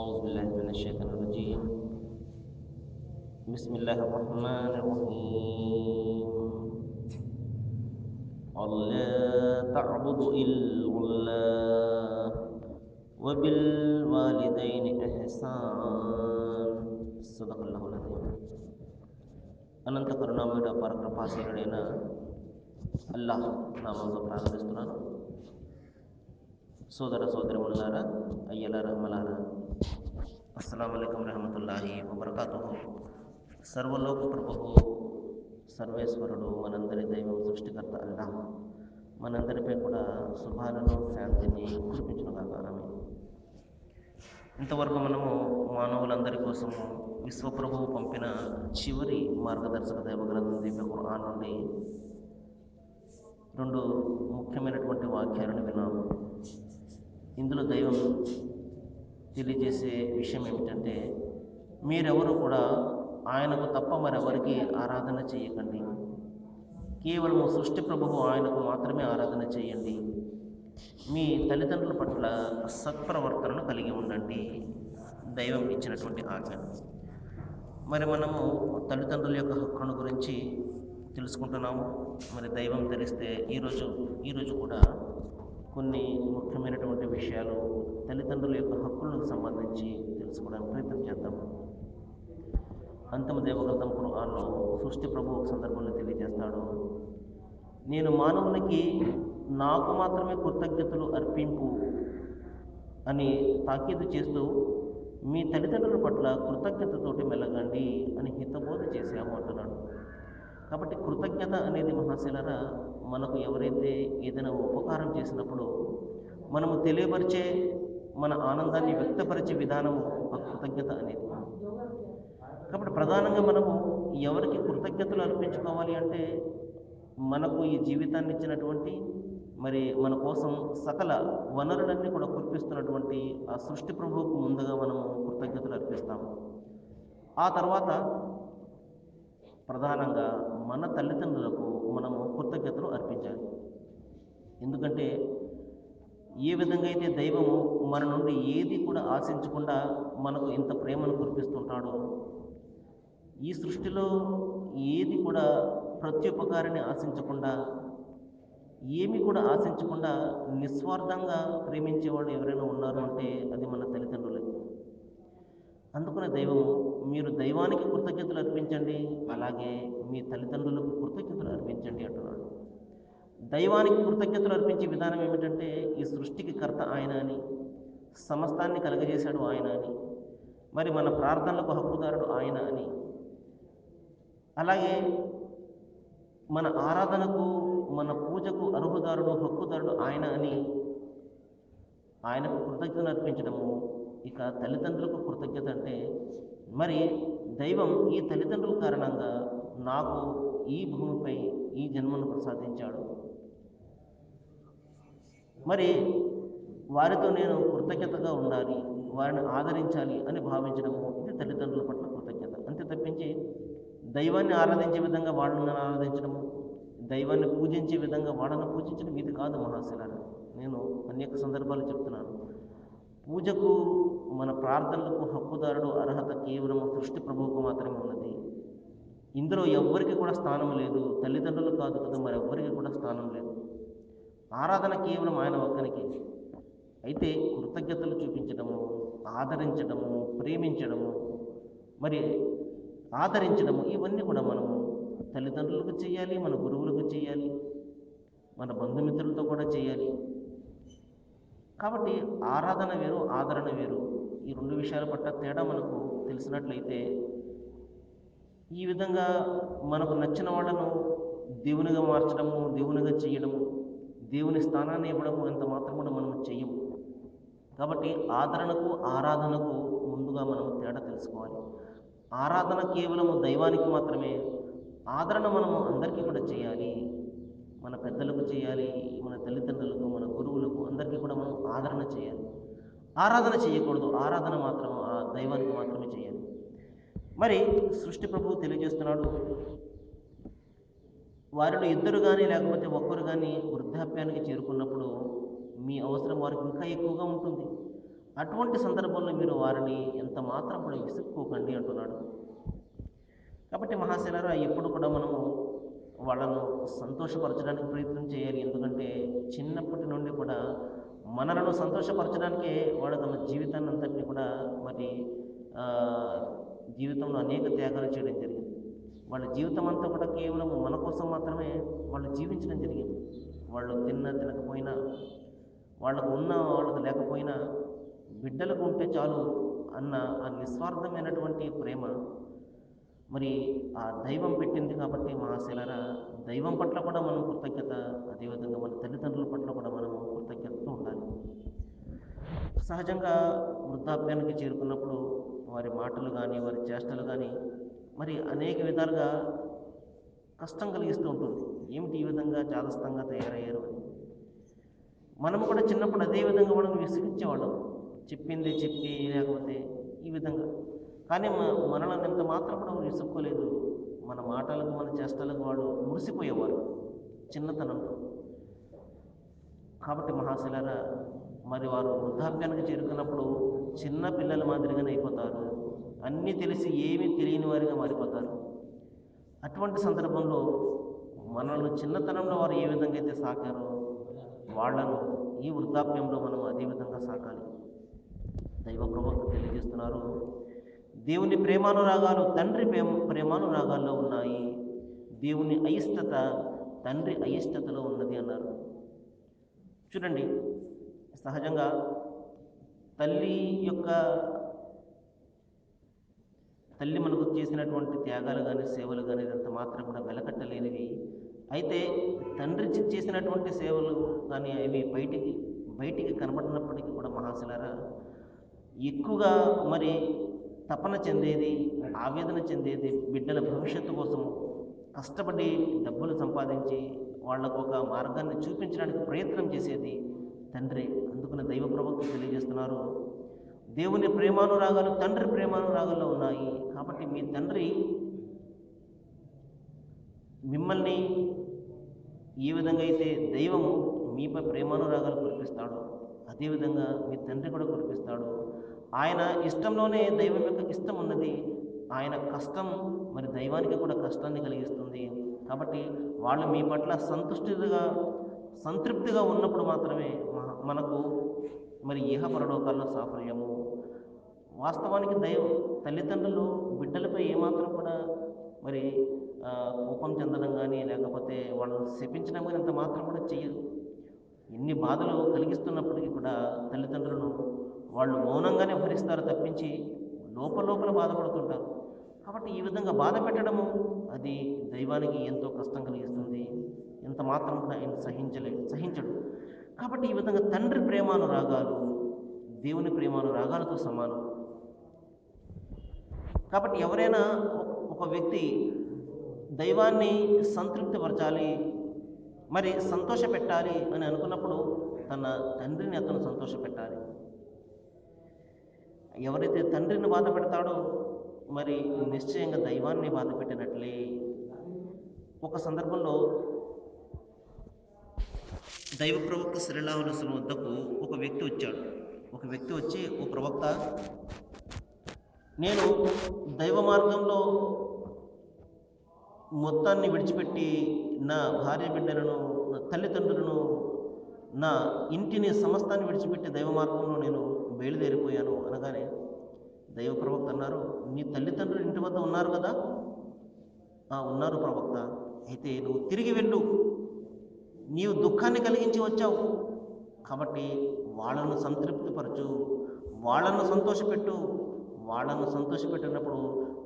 أعوذ بالله من الشيطان الرجيم بسم الله الرحمن الرحيم ألا تعبدوا إلا الله وبالوالدين إحسان صدق الله العظيم అనంత కరుణామయుడ పరకృపాశీలుడైన అల్లాహ్ నామంతో ప్రారంభిస్తున్నాను సోదర సోదరిములారా అయ్యలారా అమ్మలారా అస్సలం అయికం రహమతుల్లాహి వబర్కాతు సర్వలోక ప్రభువు సర్వేశ్వరుడు మనందరి దైవం సృష్టికర్త అల్లా మనందరిపై కూడా శుభాలను శాంతిని కురిపించునుగాక ఆమె ఇంతవరకు మనము మానవులందరి కోసము విశ్వప్రభువు పంపిన చివరి మార్గదర్శక దైవ గ్రంథం దివ్య ఖురాన్ నుండి రెండు ముఖ్యమైనటువంటి వాక్యాలను విన్నాము. ఇందులో దైవం తెలియజేసే విషయం ఏమిటంటే మీరెవరు కూడా ఆయనకు తప్ప మరెవరికి ఆరాధన చేయకండి. కేవలం సృష్టి ప్రభువు ఆయనకు మాత్రమే ఆరాధన చేయండి. మీ తల్లిదండ్రుల పట్ల సత్ప్రవర్తనను కలిగి ఉండండి. దైవం ఇచ్చినటువంటి ఆజ్ఞ. మరి మనము తల్లిదండ్రుల యొక్క హక్కును గురించి తెలుసుకుంటున్నాము. మరి దైవం తెలిస్తే ఈరోజు ఈరోజు కూడా కొన్ని ముఖ్యమైనటువంటి విషయాలు తల్లిదండ్రుల యొక్క హక్కులకు సంబంధించి తెలుసుకోవడానికి ప్రయత్నం చేద్దాం. అంతమ దేవగ్రంథం ఖురాన్లో సృష్టి ప్రభు ఒక సందర్భంలో తెలియజేస్తాడు. నేను మానవునికి నాకు మాత్రమే కృతజ్ఞతలు అర్పింపు అని తాకీదు చేస్తూ మీ తల్లిదండ్రుల పట్ల కృతజ్ఞతతోటి మెలగండి అని హితబోధ చేశాము అంటున్నాడు. కాబట్టి కృతజ్ఞత అనేది మహాశిలరా మనకు ఎవరైతే ఏదైనా ఉపకారం చేసినప్పుడు మనము తెలియపరిచే మన ఆనందాన్ని వ్యక్తపరిచే విధానము ఆ కృతజ్ఞత అనేది. కాబట్టి ప్రధానంగా మనము ఎవరికి కృతజ్ఞతలు అర్పించుకోవాలి అంటే మనకు ఈ జీవితాన్ని ఇచ్చినటువంటి మరి మన కోసం సకల వనరులన్నీ కూడా కురిపిస్తున్నటువంటి ఆ సృష్టి ప్రభువుకు ముందుగా మనము కృతజ్ఞతలు అర్పిస్తాము. ఆ తర్వాత ప్రధానంగా మన తల్లిదండ్రులకు మనము కృతజ్ఞతలు అర్పించాలి. ఎందుకంటే ఏ విధంగా అయితే దైవము మన నుండి ఏది కూడా ఆశించకుండా మనకు ఇంత ప్రేమను కురిపిస్తుంటాడో ఈ సృష్టిలో ఏది కూడా ప్రత్యుపకారాన్ని ఆశించకుండా ఏమి కూడా ఆశించకుండా నిస్వార్థంగా ప్రేమించేవాళ్ళు ఎవరైనా ఉన్నారు అంటే అది మన తల్లిదండ్రులే. అందుకనే దైవము మీరు దైవానికి కృతజ్ఞతలు అర్పించండి అలాగే మీ తల్లిదండ్రులకు కృతజ్ఞతలు అర్పించండి అంటున్నాడు. దైవానికి కృతజ్ఞతలు అర్పించే విధానం ఏమిటంటే ఈ సృష్టికి కర్త ఆయన అని సమస్తాన్ని కలగజేశాడు ఆయన అని మరి మన ప్రార్థనలకు హక్కుదారుడు ఆయన అని. అలాగే మన ఆరాధనకు మన పూజకు అర్హుదారుడు హక్కుదారుడు ఆయన అని ఆయనకు కృతజ్ఞతలు అర్పించడము ఇక తల్లిదండ్రులకు కృతజ్ఞత అంటే మరి దైవం ఈ తల్లిదండ్రుల కారణంగా నాకు ఈ భూమిపై ఈ జన్మను ప్రసాదించాడు. మరి వారితో నేను కృతజ్ఞతగా ఉండాలి వారిని ఆదరించాలి అని భావించడము ఇది తల్లిదండ్రుల పట్ల కృతజ్ఞత. అంతే తప్పించి దైవాన్ని ఆరాధించే విధంగా వాళ్ళని ఆరాధించడము దైవాన్ని పూజించే విధంగా వాళ్ళని పూజించడం ఇది కాదు మహాశిలారా నేను అనేక సందర్భాలు చెప్తున్నాను. పూజకు మన ప్రార్థనలకు హక్కుదారుడు అర్హత కేవలం సృష్టి ప్రభువుకు మాత్రమే ఉన్నది. ఇందులో ఎవ్వరికి కూడా స్థానం లేదు. తల్లిదండ్రులు కాదు కదా మరి ఎవ్వరికి కూడా స్థానం లేదు. ఆరాధన కేవలం ఆయన ఒక్కనికి. అయితే కృతజ్ఞతలు చూపించడము ఆదరించడము ప్రేమించడము మరి ఆదరించడము ఇవన్నీ కూడా మనము తల్లిదండ్రులకు చేయాలి మన గురువులకు చేయాలి మన బంధుమిత్రులతో కూడా చేయాలి. కాబట్టి ఆరాధన వేరు ఆదరణ వేరు. ఈ రెండు విషయాల పట్ల తేడా మనకు తెలిసినట్లయితే ఈ విధంగా మనకు నచ్చిన వాళ్ళను దేవునిగా మార్చడము దేవునిగా చేయడము దేవుని స్థానాన్ని ఇవ్వడము అంత మాత్రం కూడా మనం చెయ్యము. కాబట్టి ఆదరణకు ఆరాధనకు ముందుగా మనం తేడా తెలుసుకోవాలి. ఆరాధన కేవలము దైవానికి మాత్రమే ఆదరణ మనము అందరికీ కూడా చేయాలి. మన పెద్దలకు చేయాలి మన తల్లిదండ్రులకు మన గురువులకు అందరికీ కూడా మనం ఆదరణ చేయాలి. ఆరాధన చేయకూడదు. ఆరాధన మాత్రం ఆ దైవానికి మాత్రమే చేయాలి. మరి సృష్టి ప్రభువు తెలియజేస్తున్నాడు వారిలో ఇద్దరు కానీ లేకపోతే ఒక్కరు కానీ వృద్ధాప్యానికి చేరుకున్నప్పుడు మీ అవసరం వారికి ఇంకా ఎక్కువగా ఉంటుంది. అటువంటి సందర్భంలో మీరు వారిని ఎంత మాత్రం కూడా విసుక్కోకండి అంటున్నాడు. కాబట్టి మహాశిలారా ఎప్పుడు కూడా మనము వాళ్ళను సంతోషపరచడానికి ప్రయత్నం చేయాలి. ఎందుకంటే చిన్నప్పటి నుండి కూడా మనలను సంతోషపరచడానికి వాడు తన జీవితాన్ని అంతటిని కూడా మరి జీవితంలో అనేక త్యాగాలు చేయడం జరిగింది. వాళ్ళ జీవితం అంతా కూడా కేవలం మన కోసం మాత్రమే వాళ్ళు జీవించడం జరిగింది. వాళ్ళు తిన్నా తినకపోయినా వాళ్ళకు ఉన్న వాళ్ళకు లేకపోయినా బిడ్డలకు ఉంటే చాలు అన్న ఆ నిస్వార్థమైనటువంటి ప్రేమ మరి ఆ దైవం పెట్టింది కాబట్టి మహాశిలరా దైవం పట్ల కూడా మనం కృతజ్ఞత అదేవిధంగా మన తల్లిదండ్రుల పట్ల కూడా మనం సహజంగా వృద్ధాప్యానికి చేరుకున్నప్పుడు వారి మాటలు కానీ వారి చేష్టలు కానీ మరి అనేక విధాలుగా కష్టం కలిగిస్తూ ఉంటుంది. ఏమిటి ఈ విధంగా జాదస్తంగా తయారయ్యారు అని? మనం కూడా చిన్నప్పుడు అదే విధంగా మనం విసిగించేవాళ్ళం. చెప్పింది చెప్పి లేకపోతే ఈ విధంగా. కానీ మ- మనల్ని ఎంత మాత్రం కూడా విసుక్కోలేదు. మన మాటలకు మన చేష్టలకు వాళ్ళు మురిసిపోయేవారు. చిన్నతనంలో. కాబట్టి మహాశిలారా మరి వారు వృద్ధాప్యానికి చేరుకున్నప్పుడు చిన్న పిల్లల మాదిరిగానే అయిపోతారు. అన్నీ తెలిసి ఏమీ తెలియని వారిగా మారిపోతారు. అటువంటి సందర్భంలో మనల్ని చిన్నతనంలో వారు ఏ విధంగా అయితే సాకారో వాళ్ళను ఈ వృద్ధాప్యంలో మనం అదే విధంగా సాకాలి. దైవ ప్రభుత్వం తెలియజేస్తున్నారు. దేవుని ప్రేమానురాగాలు తండ్రి ప్రేమ ప్రేమానురాగాల్లో ఉన్నాయి. దేవుని అయిష్టత తండ్రి అయిష్టతలో ఉన్నది అన్నారు. చూడండి సహజంగా తల్లి యొక్క తల్లి మనకు చేసినటువంటి త్యాగాలు కానీ సేవలు కానీ ఇదంతా మాత్రం కూడా వెలకట్టలేనివి. అయితే తండ్రి చేసినటువంటి సేవలు కానీ అవి బయటికి బయటికి కనబడినప్పటికీ కూడా మహాశిలారా ఎక్కువగా మరి తపన చెందేది ఆవేదన చెందేది బిడ్డల భవిష్యత్తు కోసము కష్టపడి డబ్బులు సంపాదించి వాళ్ళకు ఒక మార్గాన్ని చూపించడానికి ప్రయత్నం చేసేది తండ్రి అందుకని దైవ ప్రవక్త తెలియజేస్తున్నారు. దేవుని ప్రేమానురాగాలు తండ్రి ప్రేమానురాగాల్లో ఉన్నాయి. కాబట్టి మీ తండ్రి మిమ్మల్ని ఏ విధంగా అయితే దైవము మీపై ప్రేమానురాగాలు కురిపిస్తాడో అదేవిధంగా మీ తండ్రి కూడా కురిపిస్తాడు. ఆయన ఇష్టంలోనే దైవం యొక్క ఇష్టం ఉన్నది. ఆయన కష్టం మరి దైవానికి కూడా కష్టాన్ని కలిగిస్తుంది. కాబట్టి వాళ్ళు మీ పట్ల సంతుష్టిగా సంతృప్తిగా ఉన్నప్పుడు మాత్రమే మనకు మరి ఇహ పరలోకాల్లో సాఫల్యము. వాస్తవానికి దైవం తల్లిదండ్రులు బిడ్డలపై ఏమాత్రం కూడా మరి కోపం చెందడం కానీ లేకపోతే వాళ్ళని శపించడం కానీ అంత మాత్రం కూడా చేయరు ఎన్ని బాధలు కలిగిస్తున్నప్పటికీ కూడా తల్లిదండ్రులను వాళ్ళు మౌనంగానే భరిస్తారు తప్పించి లోపల లోపల బాధపడుతుంటారు. కాబట్టి ఈ విధంగా బాధ పెట్టడము అది దైవానికి ఎంతో కష్టం కలిగిస్తుంది. ఎంత మాత్రం కూడా ఆయన సహించలే సహించడు. కాబట్టి ఈ విధంగా తండ్రి ప్రేమానురాగాలు దేవుని ప్రేమానురాగాలతో సమానం. కాబట్టి ఎవరైనా ఒక- ఒక వ్యక్తి దైవాన్ని సంతృప్తిపరచాలి మరి సంతోష పెట్టాలి అని అనుకున్నప్పుడు తన తండ్రిని అతను సంతోష పెట్టాలి ఎవరైతే తండ్రిని బాధ పెడతాడో మరి నిశ్చయంగా దైవాన్ని బాధ పెట్టినట్లే. ఒక సందర్భంలో దైవ ప్రవక్త శ్రీలావలసిన వద్దకు ఒక వ్యక్తి వచ్చాడు. ఒక వ్యక్తి వచ్చి ఓ ప్రవక్త నేను దైవ మార్గంలో మొత్తాన్ని విడిచిపెట్టి నా భార్య బిడ్డలను నా తల్లిదండ్రులను నా ఇంటిని సమస్తాన్ని విడిచిపెట్టి దైవ మార్గంలో నేను బయలుదేరిపోయాను అనగానే దైవ ప్రవక్త అన్నారు నీ తల్లిదండ్రులు ఇంటి వద్ద ఉన్నారు కదా? "ఆ, ఉన్నారు ప్రవక్త. అయితే నువ్వు తిరిగి వెళ్ళు. నీవు దుఃఖాన్ని కలిగించి వచ్చావు. కాబట్టి వాళ్ళను సంతృప్తిపరచు వాళ్ళను సంతోషపెట్టు. వాళ్ళను సంతోషపెట్టినప్పుడు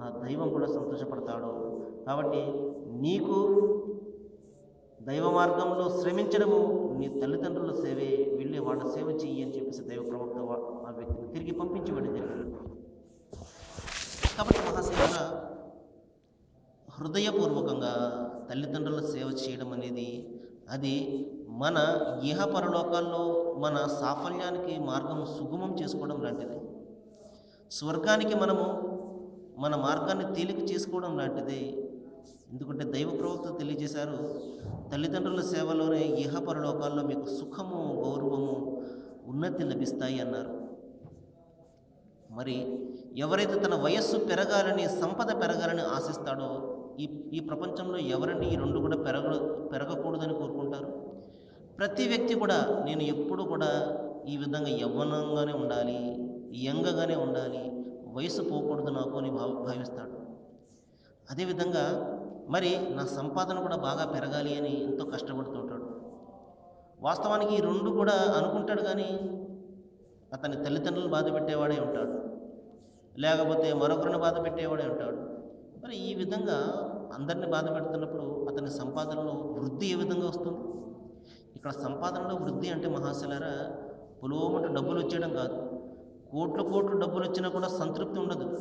ఆ దైవం కూడా సంతోషపడతాడు. కాబట్టి నీకు దైవ మార్గంలో శ్రమించడము నీ తల్లిదండ్రుల సేవే. వెళ్ళి వాళ్ళ సేవ చెయ్యి అని చెప్పేసి దైవ ప్రవక్త ఆ వ్యక్తిని తిరిగి పంపించబడి జరిగింది కాబట్టి మహాసేవ హృదయపూర్వకంగా తల్లిదండ్రుల సేవ చేయడం అనేది అది మన ఇహ పరలోకాల్లో మన సాఫల్యానికి మార్గం సుగమం చేసుకోవడం లాంటిది. స్వర్గానికి మనము మన మార్గాన్ని తేలిక చేసుకోవడం లాంటిది. ఎందుకంటే దైవ ప్రవక్త తెలియజేశారు తల్లిదండ్రుల సేవలోనే ఇహ పరలోకాల్లో మీకు సుఖము గౌరవము ఉన్నతి లభిస్తాయి అన్నారు. మరి ఎవరైతే తన వయస్సు పెరగాలని సంపద పెరగాలని ఆశిస్తాడో ఈ ఈ ప్రపంచంలో ఎవరండి ఈ రెండు కూడా పెరగ పెరగకూడదని కోరుకుంటారు? ప్రతి వ్యక్తి కూడా నేను ఎప్పుడు కూడా ఈ విధంగా యవ్వనంగానే ఉండాలి యంగగానే ఉండాలి వయసు పోకూడదు నాకు అని భావ భావిస్తాడు. అదేవిధంగా మరి నా సంపాదన కూడా బాగా పెరగాలి అని ఎంతో కష్టపడుతుంటాడు. వాస్తవానికి ఈ రెండు కూడా అనుకుంటాడు కానీ అతని తల్లిదండ్రులను బాధ పెట్టేవాడే ఉంటాడు. లేకపోతే మరొకరిని బాధ పెట్టేవాడే ఉంటాడు. మరి ఈ విధంగా అందరిని బాధ పెడుతున్నప్పుడు అతని సంపాదనలో వృద్ధి ఏ విధంగా వస్తుంది? ఇక్కడ సంపాదనలో వృద్ధి అంటే మహాశలారా పులోమట డబ్బులు వచ్చేయడం కాదు. కోట్ల కోట్లు డబ్బులు వచ్చినా కూడా సంతృప్తి ఉండదు.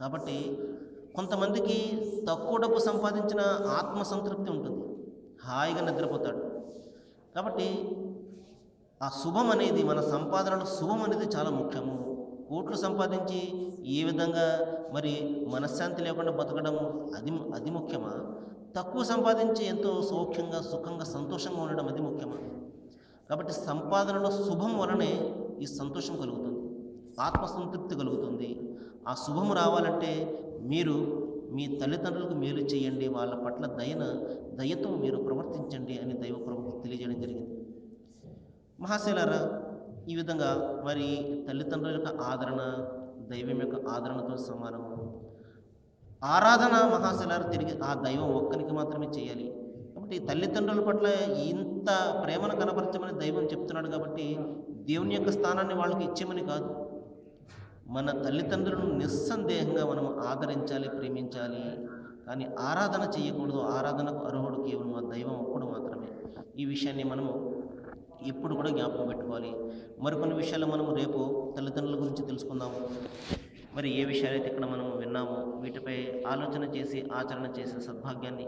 కాబట్టి కొంతమందికి తక్కువ డబ్బు సంపాదించిన ఆత్మ సంతృప్తి ఉంటుంది. హాయిగా నిద్రపోతాడు. కాబట్టి ఆ శుభం అనేది మన సంపాదనలో శుభం అనేది చాలా ముఖ్యము. కోట్లు సంపాదించి ఏ విధంగా మరి మనశ్శాంతి లేకుండా బతకడం అది అది ముఖ్యమా? తక్కువ సంపాదించి ఎంతో సౌఖ్యంగా సుఖంగా సంతోషంగా ఉండడం అది ముఖ్యమా? కాబట్టి సంపాదనలో శుభం వలనే ఈ సంతోషం కలుగుతుంది ఆత్మసంతృప్తి కలుగుతుంది. ఆ శుభం రావాలంటే మీరు మీ తల్లిదండ్రులకు మేలు చేయండి వాళ్ళ పట్ల దయన దయతో మీరు ప్రవర్తించండి అని దైవ ప్రభుత్వం తెలియజేయడం జరిగింది. మహాశైలారా ఈ విధంగా మరి తల్లిదండ్రుల యొక్క ఆదరణ దైవం యొక్క ఆదరణతో సమానము ఆరాధన మహాశిలారు తిరిగి ఆ దైవం ఒక్కరికి మాత్రమే చేయాలి. కాబట్టి తల్లిదండ్రుల పట్ల ఇంత ప్రేమను కనపరచమని దైవం చెప్తున్నాడు కాబట్టి దేవుని యొక్క స్థానాన్ని వాళ్ళకి ఇచ్చేమని కాదు. మన తల్లిదండ్రులను నిస్సందేహంగా మనం ఆదరించాలి ప్రేమించాలి. కానీ ఆరాధన చేయకూడదు. ఆరాధనకు అర్హుడు కేవలం ఆ దైవం ఒక్కడు మాత్రం ఈ విషయాన్ని మనము ఎప్పుడు కూడా జ్ఞాపకం పెట్టుకోవాలి. మరికొన్ని విషయాలు మనము రేపు తల్లిదండ్రుల గురించి తెలుసుకుందాము మరి ఏ విషయాలైతే ఇక్కడ మనం విన్నామో వీటిపై ఆలోచన చేసి ఆచరణ చేసే సద్భాగ్యాన్ని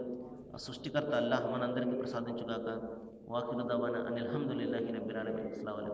సృష్టికర్త అల్లాహ్ మనందరికీ ప్రసాదించుగాక. వాకిలు దవాన అని అస్సలం